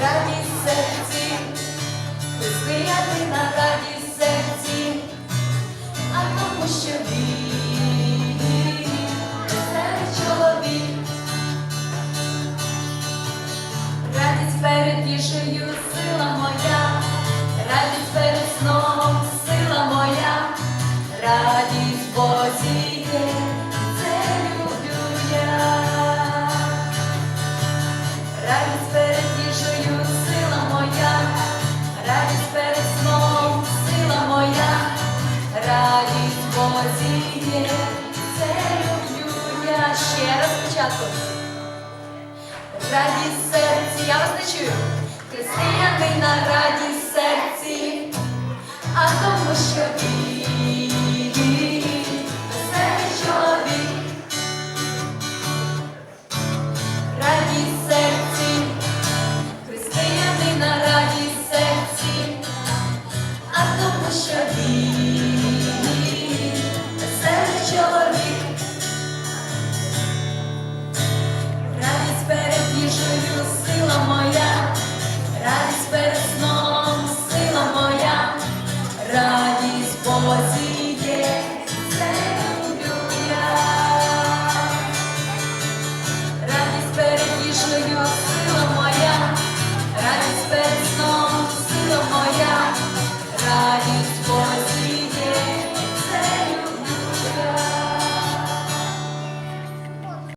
радість серці, християнина радість серці, а тому, що він чоловік. Радість перед їжею, сила моя, радість перед сном, сила моя, радість радість Бозі це люблю я. Ще раз спочатку. Радість серці, я вас не чую. Християнина радість радість перед сила